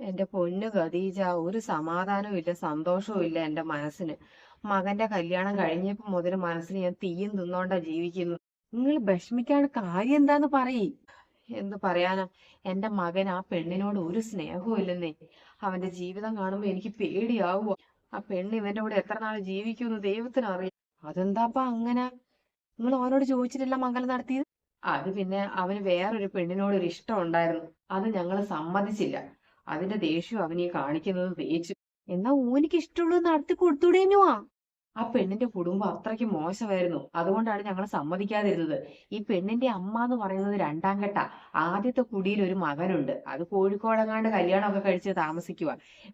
എന്റെ പൊന്നു ഖദീജ ഒരു സമാധാനവും ഇല്ല സന്തോഷവും ഇല്ല എന്റെ മനസ്സിന്. മകന്റെ കല്യാണം കഴിഞ്ഞപ്പോ മുതൽ മനസ്സിന് ഞാൻ തീയും തിന്നോണ്ടാ ജീവിക്കുന്നു. നിങ്ങൾ വിഷമിക്കാൻ കാര്യം എന്താന്ന് പറയ്. എന്ത് പറയാനാ? എന്റെ മകൻ ആ പെണ്ണിനോട് ഒരു സ്നേഹവും ഇല്ലെന്നേ അവന്റെ ജീവിതം കാണുമ്പോ എനിക്ക് പേടിയാവുക ആ പെണ്ണ് ഇവന്റെ കൂടെ എത്ര നാൾ ജീവിക്കുമെന്ന് ദൈവത്തിന് അറിയാം. അതെന്താപ്പാ അങ്ങനെ? നിങ്ങൾ അവനോട് ചോദിച്ചിട്ടില്ല മംഗലം നടത്തിയത്? അത് പിന്നെ അവന് വേറൊരു പെണ്ണിനോട് ഒരു ഇഷ്ടം ഉണ്ടായിരുന്നു. അത് ഞങ്ങൾ സമ്മതിച്ചില്ല. അതിന്റെ ദേഷ്യം അവനെ കാണിക്കുന്നത് തേച്ചു. എന്നാ ഓനിക്ക് ഇഷ്ടമുള്ളത് നടത്തി കൊടുത്തൂടേനുവാ ആ പെണ്ണിന്റെ കുടുംബം അത്രയ്ക്ക് മോശമായിരുന്നു. അതുകൊണ്ടാണ് ഞങ്ങൾ സമ്മതിക്കാതിരുന്നത്. ഈ പെണ്ണിന്റെ അമ്മ എന്ന് പറയുന്നത് രണ്ടാം ഘട്ട. ആദ്യത്തെ കുടിയിൽ ഒരു മകനുണ്ട്. അത് കോഴിക്കോടങ്ങാണ്ട് കല്യാണം ഒക്കെ കഴിച്ച് താമസിക്കുക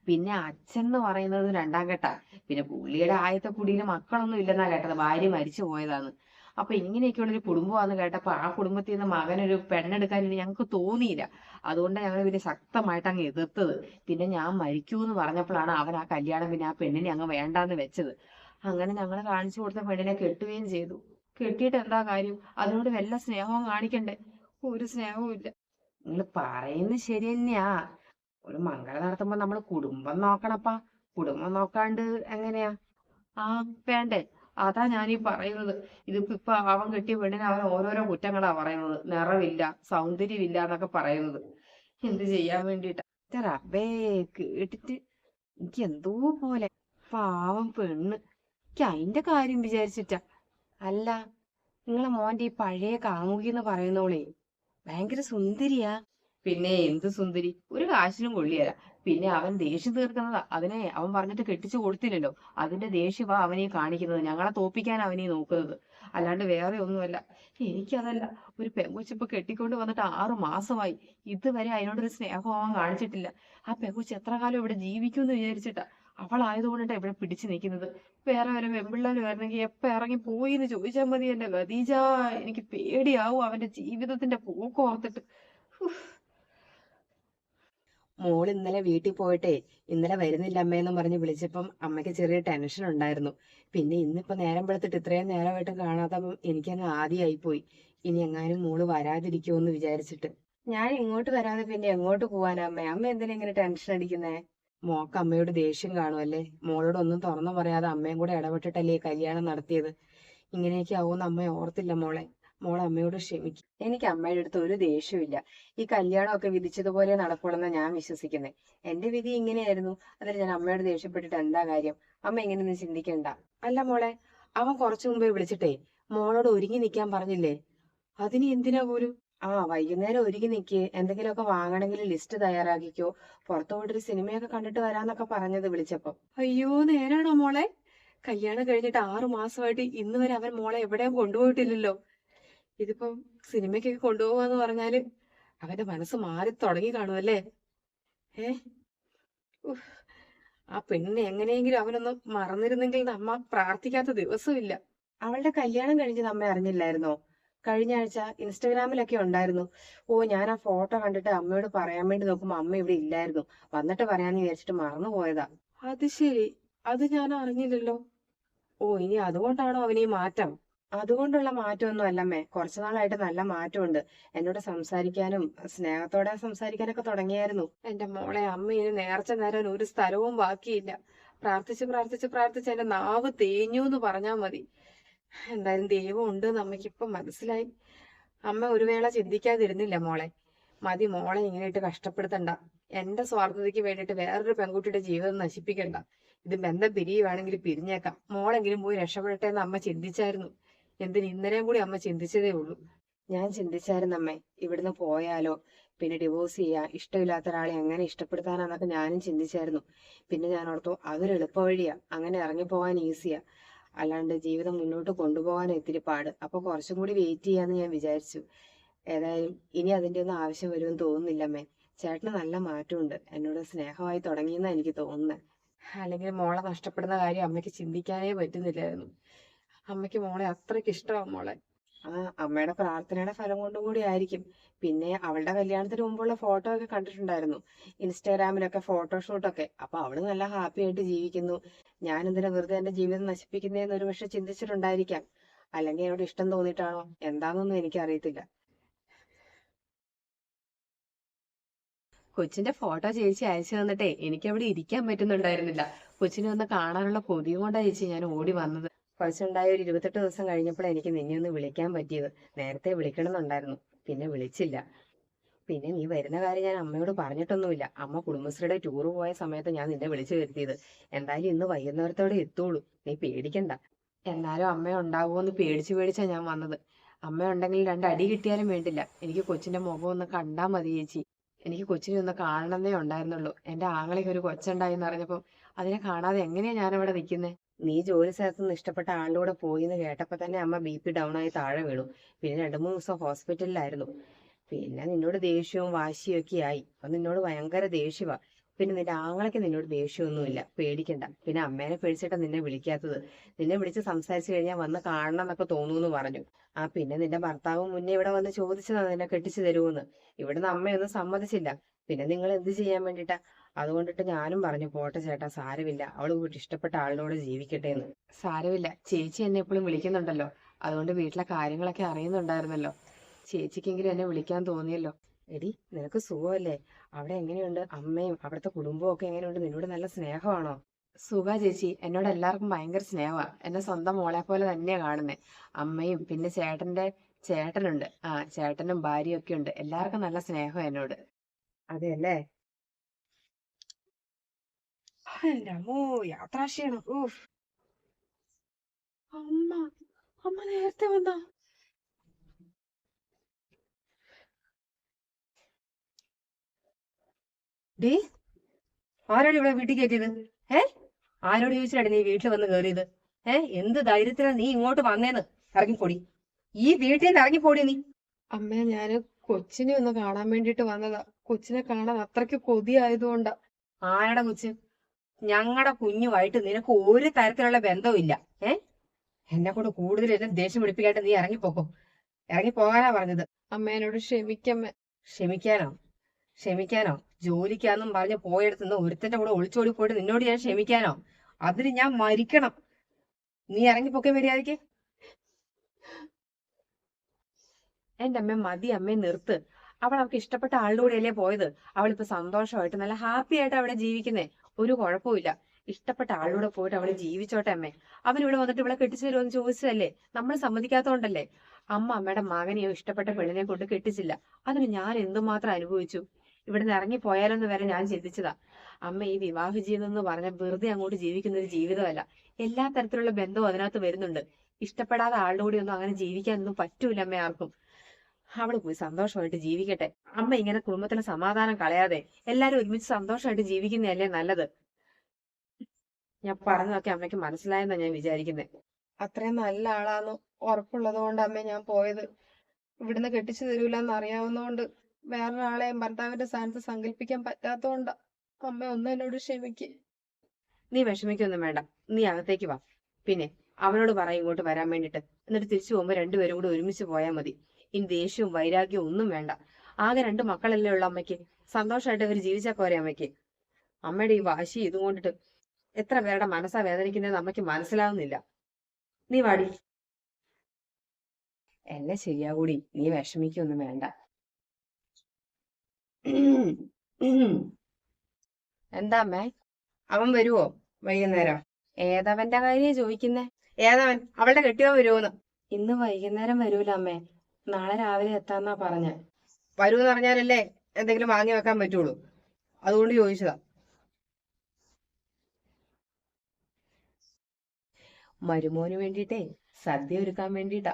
പിന്നെ അച്ഛൻ എന്ന് പറയുന്നത് രണ്ടാം ഘട്ട. പിന്നെ പുള്ളിയുടെ ആദ്യത്തെ കുടിയിൽ മക്കളൊന്നും ഇല്ലെന്നാ കേട്ടത്. ഭാര്യ മരിച്ചു പോയതാണ് അപ്പൊ ഇങ്ങനെയൊക്കെയുള്ള ഒരു കുടുംബമാണെന്ന് കേട്ടപ്പോ ആ കുടുംബത്തിൽ നിന്ന് മകനൊരു പെണ്ണെടുക്കാൻ ഇനി ഞങ്ങൾക്ക് തോന്നിയില്ല. അതുകൊണ്ട് ഞങ്ങൾ പിന്നെ ശക്തമായിട്ട് അങ്ങ് എതിർത്തത്. പിന്നെ ഞാൻ മരിക്കൂ എന്ന് പറഞ്ഞപ്പോഴാണ് അവൻ ആ കല്യാണം പിന്നെ ആ പെണ്ണിനെ അങ്ങ് വേണ്ടാന്ന് വെച്ചത്. അങ്ങനെ ഞങ്ങൾ കാണിച്ചു കൊടുത്ത പെണ്ണിനെ കെട്ടുകയും ചെയ്തു. കെട്ടിയിട്ട് എന്താ കാര്യം? അതിനോട് വല്ല സ്നേഹവും കാണിക്കണ്ടേ? ഒരു സ്നേഹവും ഇല്ല. നിങ്ങൾ പറയുന്നത് ശരി തന്നെയാ. ഒരു മംഗളം നടത്തുമ്പോ നമ്മൾ കുടുംബം നോക്കണപ്പാ. കുടുംബം നോക്കാണ്ട് എങ്ങനെയാ? ആ വേണ്ടേ? അതാ ഞാൻ ഈ പറയുന്നത്. ഇതിപ്പോ ഇപ്പൊ അവൻ കെട്ടിയ പെണ്ണിന് അവൻ ഓരോരോ കുറ്റങ്ങളാ പറയുന്നത്. നിറവില്ല സൗന്ദര്യമില്ല എന്നൊക്കെ പറയുന്നത്. എന്ത് ചെയ്യാൻ വേണ്ടിട്ടാ റബ്ബേ കേട്ടിട്ട് എനിക്ക് എന്തോ പോലെ. പാവം പെണ്ണ്. എനിക്ക് അതിന്റെ കാര്യം വിചാരിച്ചിട്ടാ. അല്ല നിങ്ങളെ മോന്റെ ഈ പഴയ കാമുകി എന്ന് പറയുന്നോളേ ഭയങ്കര സുന്ദരിയാ. പിന്നെ എന്ത് സുന്ദരി? ഒരു കാശിനും കൊള്ളിയല്ല പിന്നെ അവൻ ദേഷ്യം തീർക്കുന്നതാ അതിനെ അവൻ പറഞ്ഞിട്ട് കെട്ടിച്ചു കൊടുത്തില്ലല്ലോ. അതിന്റെ ദേഷ്യവാ അവനെ കാണിക്കുന്നത്. ഞങ്ങളെ തോപ്പിക്കാൻ അവനെ നോക്കുന്നത്. അല്ലാണ്ട് വേറെ ഒന്നുമല്ല. എനിക്കതല്ല. ഒരു പെങ്കൊച്ചിപ്പൊ കെട്ടിക്കൊണ്ട് വന്നിട്ട് ആറു മാസമായി. ഇതുവരെ അതിനോടൊരു സ്നേഹം അവൻ കാണിച്ചിട്ടില്ല. ആ പെങ്കൊച്ച് എത്ര കാലം ഇവിടെ ജീവിക്കും എന്ന് വിചാരിച്ചിട്ടാ അവളായതുകൊണ്ടാണ് ഇവിടെ പിടിച്ചു നിൽക്കുന്നത്. വേറെ വരെ വെമ്പിള്ളേര് വരണമെങ്കിൽ എപ്പ ഇറങ്ങി പോയി എന്ന് ചോദിച്ചാൽ മതി എന്റെ ഖദീജ എനിക്ക് പേടിയാവും അവന്റെ ജീവിതത്തിന്റെ പോക്ക് ഓർത്തിട്ട്. ഉഫ്. മോൾ ഇന്നലെ വീട്ടിൽ പോയിട്ടേ ഇന്നലെ വരുന്നില്ല അമ്മയെന്നും പറഞ്ഞ് വിളിച്ചപ്പം അമ്മയ്ക്ക് ചെറിയ ടെൻഷൻ ഉണ്ടായിരുന്നു. പിന്നെ ഇന്നിപ്പോ നേരം വെളുത്തിട്ട് ഇത്രയും നേരമായിട്ടും കാണാത്തപ്പം എനിക്കങ്ങ് ആദ്യമായി പോയി ഇനി എങ്ങാനും മോൾ വരാതിരിക്കുമോ എന്ന് വിചാരിച്ചിട്ട്. ഞാൻ ഇങ്ങോട്ട് വരാതെ പിന്നെ എങ്ങോട്ട് പോവാനാ അമ്മ? അമ്മ എന്തിനാ ഇങ്ങനെ ടെൻഷൻ അടിക്കുന്നേ? മോക്ക് അമ്മയോട് ദേഷ്യം കാണുമല്ലേ മോളോട് ഒന്നും തുറന്നു പറയാതെ അമ്മയും കൂടെ ഇടപെട്ടിട്ടല്ലേ കല്യാണം നടത്തിയത്? ഇങ്ങനെയൊക്കെ ആവുമെന്ന് അമ്മ ഓർത്തില്ല മോളെ. മോൾ അമ്മയോട് ക്ഷമിക്കും. എനിക്ക് അമ്മയുടെ അടുത്ത് ഒരു ദേഷ്യമില്ല ഈ കല്യാണമൊക്കെ വിധിച്ചതുപോലെ നടക്കുള്ളെന്ന് ഞാൻ വിശ്വസിക്കുന്നത് എന്റെ വിധി ഇങ്ങനെയായിരുന്നു. അതിൽ ഞാൻ അമ്മയോട് ദേഷ്യപ്പെട്ടിട്ട് എന്താ കാര്യം? അമ്മ ഇങ്ങനെയൊന്നും ചിന്തിക്കണ്ട. അല്ല മോളെ അവൻ കുറച്ചു മുമ്പേ വിളിച്ചിട്ടേ മോളോട് ഒരുങ്ങി നിൽക്കാൻ പറഞ്ഞില്ലേ? അതിന് എന്തിനാ പോലും? ആ വൈകുന്നേരം ഒരുങ്ങി നിൽക്ക് എന്തെങ്കിലുമൊക്കെ വാങ്ങണമെങ്കിൽ ലിസ്റ്റ് തയ്യാറാക്കിക്കോ. പുറത്തു പോയിട്ടൊരു സിനിമയൊക്കെ കണ്ടിട്ട് വരാന്നൊക്കെ പറഞ്ഞത് വിളിച്ചപ്പോ. അയ്യോ നേരാണോ മോളെ? കല്യാണം കഴിഞ്ഞിട്ട് ആറു മാസമായിട്ട് ഇന്ന് വരെ അവൻ മോളെ എവിടെയും കൊണ്ടുപോയിട്ടില്ലല്ലോ. ഇതിപ്പം സിനിമയ്ക്കൊക്കെ കൊണ്ടുപോകാന്ന് പറഞ്ഞാൽ അവന്റെ മനസ്സ് മാറി തുടങ്ങി കാണുമല്ലേ ഏ ആ പെണ്ണിനെ എങ്ങനെയെങ്കിലും അവനൊന്ന് മറന്നിരുന്നെങ്കിൽ അമ്മ പ്രാർത്ഥിക്കാത്ത ദിവസമില്ല. അവളുടെ കല്യാണം കഴിഞ്ഞത് അമ്മ അറിഞ്ഞില്ലായിരുന്നോ? കഴിഞ്ഞ ആഴ്ച ഇൻസ്റ്റഗ്രാമിലൊക്കെ ഉണ്ടായിരുന്നു. ഓ ഞാൻ ആ ഫോട്ടോ കണ്ടിട്ട് അമ്മയോട് പറയാൻ വേണ്ടി നോക്കുമ്പോ അമ്മ ഇവിടെ ഇല്ലായിരുന്നു. വന്നിട്ട് പറയാന്ന് വിചാരിച്ചിട്ട് മറന്നു പോയതാ അത് ശരി. അത് ഞാൻ അറിഞ്ഞില്ലല്ലോ. ഓ ഇനി അതുകൊണ്ടാണോ അവനീ മാറ്റം? അതുകൊണ്ടുള്ള മാറ്റമൊന്നും അല്ലമ്മേ കുറച്ചു നാളായിട്ട് നല്ല മാറ്റമുണ്ട്. എന്നോട് സംസാരിക്കാനും സ്നേഹത്തോടെ സംസാരിക്കാനൊക്കെ തുടങ്ങിയായിരുന്നു. എന്റെ മോളെ അമ്മ ഇനി നേർച്ച നേരാൻ ഒരു സ്ഥലവും ബാക്കിയില്ല. പ്രാർത്ഥിച്ച് പ്രാർത്ഥിച്ച് പ്രാർത്ഥിച്ച് എന്റെ നാവ് തേഞ്ഞു എന്ന് പറഞ്ഞാ മതി. എന്തായാലും ദൈവം ഉണ്ട് ഇപ്പൊ മനസ്സിലായി. അമ്മ ഒരു വേള ചിന്തിക്കാതിരുന്നില്ല മോളെ. മതി മോളെ ഇങ്ങനെയിട്ട് കഷ്ടപ്പെടുത്തണ്ട. എന്റെ സ്വാർത്ഥതയ്ക്ക് വേണ്ടിയിട്ട് വേറൊരു പെൺകുട്ടിയുടെ ജീവിതം നശിപ്പിക്കണ്ട. ഇത് ബന്ധം പിരിയുവാണെങ്കിൽ പിരിഞ്ഞേക്കാം. മോളെങ്കിലും പോയി രക്ഷപ്പെടട്ടെ എന്ന് അമ്മ ചിന്തിച്ചായിരുന്നു. എന്തിന്? ഇന്നലെയും കൂടി അമ്മ ചിന്തിച്ചതേ ഉള്ളൂ. ഞാൻ ചിന്തിച്ചായിരുന്നു അമ്മേ ഇവിടുന്ന് പോയാലോ? പിന്നെ ഡിവോഴ്സ് ചെയ്യാ ഇഷ്ടമില്ലാത്ത ഒരാളെ എങ്ങനെ ഇഷ്ടപ്പെടുത്താനാന്നൊക്കെ ഞാനും ചിന്തിച്ചായിരുന്നു. പിന്നെ ഞാൻ ഓർത്തു അതൊരു എളുപ്പ വഴിയാ. അങ്ങനെ ഇറങ്ങി പോകാൻ ഈസിയാ. അല്ലാണ്ട് ജീവിതം മുന്നോട്ട് കൊണ്ടുപോകാൻ ഇത്തിരി പാട്. അപ്പൊ കുറച്ചും കൂടി വെയിറ്റ് ചെയ്യാന്ന് ഞാൻ വിചാരിച്ചു. ഏതായാലും ഇനി അതിന്റെ ഒന്നും ആവശ്യം വരുമെന്ന് തോന്നുന്നില്ല അമ്മേ. ചേട്ടന് നല്ല മാറ്റമുണ്ട്. എന്നോട് സ്നേഹമായി തുടങ്ങിയെന്നാ എനിക്ക് തോന്നുന്നത് അല്ലെങ്കിൽ മോളെ നഷ്ടപ്പെടുന്ന കാര്യം അമ്മയ്ക്ക് ചിന്തിക്കാനേ പറ്റുന്നില്ലായിരുന്നു. അമ്മയ്ക്ക് മോളെ അത്രയ്ക്ക് ഇഷ്ടമാണ് മോളെ. ആ അമ്മയുടെ പ്രാർത്ഥനയുടെ ഫലം കൊണ്ടും കൂടി ആയിരിക്കും. പിന്നെ അവളുടെ കല്യാണത്തിന് മുമ്പുള്ള ഫോട്ടോ ഒക്കെ കണ്ടിട്ടുണ്ടായിരുന്നു. ഇൻസ്റ്റാഗ്രാമിലൊക്കെ ഫോട്ടോഷൂട്ടൊക്കെ അപ്പൊ അവൾ നല്ല ഹാപ്പി ആയിട്ട് ജീവിക്കുന്നു. ഞാൻ എന്തിനാ വെറുതെ എന്റെ ജീവിതം നശിപ്പിക്കുന്നതെന്ന് ഒരു പക്ഷെ ചിന്തിച്ചിട്ടുണ്ടായിരിക്കാം. അല്ലെങ്കിൽ എന്നോട് ഇഷ്ടം തോന്നിയിട്ടാണോ? എന്താണെന്നൊന്നും എനിക്ക് അറിയത്തില്ല കൊച്ചിന്റെ ഫോട്ടോ ചേച്ചി അയച്ചു തന്നിട്ടേ എനിക്ക് അവിടെ ഇരിക്കാൻ പറ്റുന്നുണ്ടായിരുന്നില്ല. കൊച്ചിനെ ഒന്ന് കാണാനുള്ള കൊതിയും കൊണ്ടാ ചേച്ചി ഞാൻ ഓടി വന്നത്. കൊച്ചുണ്ടായ ഒരു ഇരുപത്തെട്ട് ദിവസം കഴിഞ്ഞപ്പോൾ എനിക്ക് നിന്നെ ഒന്ന് വിളിക്കാൻ പറ്റിയത്. നേരത്തെ വിളിക്കണമെന്നുണ്ടായിരുന്നു. പിന്നെ വിളിച്ചില്ല. പിന്നെ നീ വരുന്ന കാര്യം ഞാൻ അമ്മയോട് പറഞ്ഞിട്ടൊന്നുമില്ല. അമ്മ കുടുംബശ്രീയുടെ ടൂറ് പോയ സമയത്ത് ഞാൻ നിന്നെ വിളിച്ചു വരുത്തിയത്. എന്തായാലും ഇന്ന് വൈകുന്നേരത്തോടെ എത്തുള്ളൂ. നീ പേടിക്കണ്ട. എന്നാലും അമ്മ ഉണ്ടാവുമോന്ന് പേടിച്ചു പേടിച്ചാ ഞാൻ വന്നത്. അമ്മ ഉണ്ടെങ്കിൽ രണ്ട് അടി കിട്ടിയാലും വേണ്ടില്ല. എനിക്ക് കൊച്ചിന്റെ മുഖം ഒന്ന് കണ്ടാ മതി ചേച്ചി. എനിക്ക് കൊച്ചിനെ ഒന്ന് കാണണമെന്നേ ഉണ്ടായിരുന്നുള്ളൂ. എന്റെ ആങ്ങളിക്ക് ഒരു കൊച്ചുണ്ടായി എന്ന് അറിഞ്ഞപ്പോ അതിനെ കാണാതെ എങ്ങനെയാ ഞാനിവിടെ ഇവിടെ നിൽക്കുന്നത് നീ ജോലി സ്ഥലത്ത് നിന്ന് ഇഷ്ടപ്പെട്ട ആളുടെ കൂടെ പോയി എന്ന് കേട്ടപ്പോ തന്നെ അമ്മ ബി പി ഡൗൺ ആയി താഴെ വീണു. പിന്നെ രണ്ടു മൂന്ന് ദിവസം ഹോസ്പിറ്റലിലായിരുന്നു പിന്നെ നിന്നോട് ദേഷ്യവും വാശിയും ഒക്കെ ആയി. അപ്പൊ നിന്നോട് ഭയങ്കര ദേഷ്യവാ. പിന്നെ നിന്റെ ആങ്ങളയ്ക്ക് നിന്നോട് ദേഷ്യമൊന്നുമില്ല. പേടിക്കണ്ട. പിന്നെ അമ്മേനെ പേടിച്ചിട്ടാ നിന്നെ വിളിക്കാത്തത്. നിന്നെ വിളിച്ച് സംസാരിച്ചു കഴിഞ്ഞാൽ വന്ന് കാണണം എന്നൊക്കെ തോന്നുന്നു പറഞ്ഞു. ആ പിന്നെ നിന്റെ ഭർത്താവ് മുന്നേ ഇവിടെ വന്ന് ചോദിച്ചതാ നിന്നെ കെട്ടിച്ചു തരുമെന്ന് ഇവിടുന്ന് അമ്മയൊന്നും സമ്മതിച്ചില്ല. പിന്നെ നിങ്ങൾ എന്ത് ചെയ്യാൻ വേണ്ടിട്ടാ? അതുകൊണ്ടിട്ട് ഞാനും പറഞ്ഞു പോട്ടെ ചേട്ടാ സാരമില്ല. അവൾ വീട്ടിൽ ഇഷ്ടപ്പെട്ട ആളിനോട് ജീവിക്കട്ടെ എന്ന് സാരമില്ല. ചേച്ചി എന്നെ എപ്പോഴും വിളിക്കുന്നുണ്ടല്ലോ. അതുകൊണ്ട് വീട്ടിലെ കാര്യങ്ങളൊക്കെ അറിയുന്നുണ്ടായിരുന്നല്ലോ. ചേച്ചിക്കെങ്കിലും എന്നെ വിളിക്കാൻ തോന്നിയല്ലോ. എടി നിനക്ക് സുഖമല്ലേ? അവിടെ എങ്ങനെയുണ്ട്? അമ്മയും അവിടുത്തെ കുടുംബവും ഒക്കെ എങ്ങനെയുണ്ട്? നിന്നോട് നല്ല സ്നേഹമാണോ? സുഖ ചേച്ചി. എന്നോട് എല്ലാവർക്കും ഭയങ്കര സ്നേഹമാണ് എന്നെ സ്വന്തം മോളെ പോലെ തന്നെയാ കാണുന്നത് അമ്മയും പിന്നെ ചേട്ടന്റെ ചേട്ടനുണ്ട്. ആ ചേട്ടനും ഭാര്യയും ഒക്കെ ഉണ്ട്. എല്ലാവർക്കും നല്ല സ്നേഹം എന്നോട്. അതെയല്ലേ എന്റെ അമ്മോ യാത്രാക്ഷീണം ഊഫ് അമ്മ അമ്മ നേരത്തെ വന്നാ. ഡേ ആരോട് ഇവിടെ വീട്ടിൽ കയറ്റിയത്? ഏ? ആരോട് ചോദിച്ചിട്ടാണ് നീ വീട്ടിൽ വന്ന് കയറിയത്? ഏ എന്ത് ധൈര്യത്തിലാണ് നീ ഇങ്ങോട്ട് വന്നേന്ന്? ഇറങ്ങിപ്പോടി. ഈ വീട്ടിൽ നിന്ന് ഇറങ്ങിപ്പോടി നീ. അമ്മ ഞാൻ കൊച്ചിനെ ഒന്ന് കാണാൻ വേണ്ടിട്ട് വന്നതാ. കൊച്ചിനെ കാണാൻ അത്രയ്ക്ക് കൊതിയായതുകൊണ്ടാ. ആരുടെ കൊച്ച്? ഞങ്ങളുടെ കുഞ്ഞുമായിട്ട് നിനക്ക് ഒരു തരത്തിലുള്ള ബന്ധവുമില്ല. ഏ? എന്നെ കൊണ്ട് കൂടുതൽ എന്നെ ദേഷ്യം പിടിപ്പിക്കാണ്ട് നീ ഇറങ്ങിപ്പോക്കോ. ഇറങ്ങിപ്പോകാനാ പറഞ്ഞത്. അമ്മേനോട് ക്ഷമിക്കമ്മ. ക്ഷമിക്കാനോ? ക്ഷമിക്കാനോ? ജോലിക്കാന്നും പറഞ്ഞ് പോയെടുത്തുനിന്ന് ഒരുത്തന്റെ കൂടെ ഒളിച്ചോടി പോയിട്ട് നിന്നോട് ഞാൻ ക്ഷമിക്കാനോ? അതിന് ഞാൻ മരിക്കണം. നീ ഇറങ്ങിപ്പോക്കെ മര്യാദയ്ക്ക്. എന്റെ അമ്മ മതി. അമ്മേ നിർത്ത്. അവൾ അവൾക്ക് ഇഷ്ടപ്പെട്ട ആളുടെ കൂടെയല്ലേ പോയത്? അവൾ അവളിപ്പോ സന്തോഷമായിട്ട് നല്ല ഹാപ്പി ആയിട്ട് അവിടെ ജീവിക്കുന്നേ. ഒരു കുഴപ്പമില്ല ഇഷ്ടപ്പെട്ട ആളുടെ പോയിട്ട് അവൾ ജീവിച്ചോട്ടെ അമ്മേ. അവൻ ഇവിടെ വന്നിട്ട് ഇവിടെ കെട്ടിച്ചു തരുമെന്ന് ചോദിച്ചതല്ലേ? നമ്മൾ സമ്മതിക്കാത്തോണ്ടല്ലേ? അമ്മ അമ്മയുടെ മകനെയോ ഇഷ്ടപ്പെട്ട പെണ്ണിനെ കൊണ്ട് കെട്ടിച്ചില്ല. അതിന് ഞാൻ എന്തുമാത്രം അനുഭവിച്ചു? ഇവിടുന്ന് ഇറങ്ങി പോയാലോന്ന് വരെ ഞാൻ ചിന്തിച്ചതാ. അമ്മ ഈ വിവാഹ ജീവിതം എന്ന് പറഞ്ഞ വെറുതെ അങ്ങോട്ട് ജീവിക്കുന്ന ഒരു ജീവിതമല്ല. എല്ലാ തരത്തിലുള്ള ബന്ധവും അതിനകത്ത് വരുന്നുണ്ട്. ഇഷ്ടപ്പെടാത്ത ആളുടെ കൂടെ ഒന്നും അങ്ങനെ ജീവിക്കാനൊന്നും പറ്റൂല അമ്മ ആർക്കും. അവൾ പോയി സന്തോഷമായിട്ട് ജീവിക്കട്ടെ. അമ്മ ഇങ്ങനെ കുടുംബത്തിന് സമാധാനം കളയാതെ എല്ലാരും ഒരുമിച്ച് സന്തോഷമായിട്ട് ജീവിക്കുന്നതല്ലേ നല്ലത്? ഞാൻ പറഞ്ഞതൊക്കെ അമ്മയ്ക്ക് മനസ്സിലായെന്നാ ഞാൻ വിചാരിക്കുന്നത് അത്രയും നല്ല ആളാന്ന് ഉറപ്പുള്ളത് കൊണ്ട് അമ്മ ഞാൻ പോയത്. ഇവിടുന്ന് കെട്ടിച്ചു തരൂലെന്ന് അറിയാവുന്നതുകൊണ്ട് വേറൊരാളെയും ഭർത്താവിന്റെ സ്ഥാനത്ത് സങ്കല്പിക്കാൻ പറ്റാത്തോണ്ടാ അമ്മ ഒന്ന് എന്നോട് ക്ഷമിക്ക്. നീ വിഷമിക്കൊന്നും വേണ്ട. നീ അകത്തേക്ക് വാ. പിന്നെ അവനോട് പറ ഇങ്ങോട്ട് വരാൻ വേണ്ടിട്ട്. എന്നിട്ട് തിരിച്ചു പോകുമ്പോ രണ്ടുപേരും കൂടെ ഒരുമിച്ച് പോയാൽ മതി. ഇനി ദേഷ്യവും വൈരാഗ്യവും ഒന്നും വേണ്ട. ആകെ രണ്ട് മക്കളല്ലേ ഉള്ള അമ്മയ്ക്ക്. സന്തോഷമായിട്ട് അവർ ജീവിച്ചാൽ പോരെ അമ്മയ്ക്ക്. അമ്മയുടെ ഈ വാശി ഇതും കൊണ്ടിട്ട് എത്ര പേരുടെ മനസ്സാ വേദനിക്കുന്നതെന്ന് അമ്മയ്ക്ക് മനസ്സിലാവുന്നില്ല. നീ വാടി. എന്നെ ശരിയാകൂടി. നീ വിഷമിക്കൊന്നും വേണ്ട. എന്താ അമ്മേ? അവൻ വരുവോ വൈകുന്നേരം? ഏതവന്റെ കാര്യം ചോദിക്കുന്നേ? ഏതവൻ? അവളുടെ കെട്ടിയോ വരുമോന്ന് ഇന്ന് വൈകുന്നേരം വരൂല അമ്മേ. നാളെ രാവിലെ എത്താന്നാ പറഞ്ഞ. വരൂന്ന് പറഞ്ഞാലല്ലേ എന്തെങ്കിലും വാങ്ങി വെക്കാൻ പറ്റുള്ളൂ. അതുകൊണ്ട് ചോദിച്ചതാ. മരുമോന് വേണ്ടിട്ടേ സദ്യ ഒരുക്കാൻ വേണ്ടിട്ടാ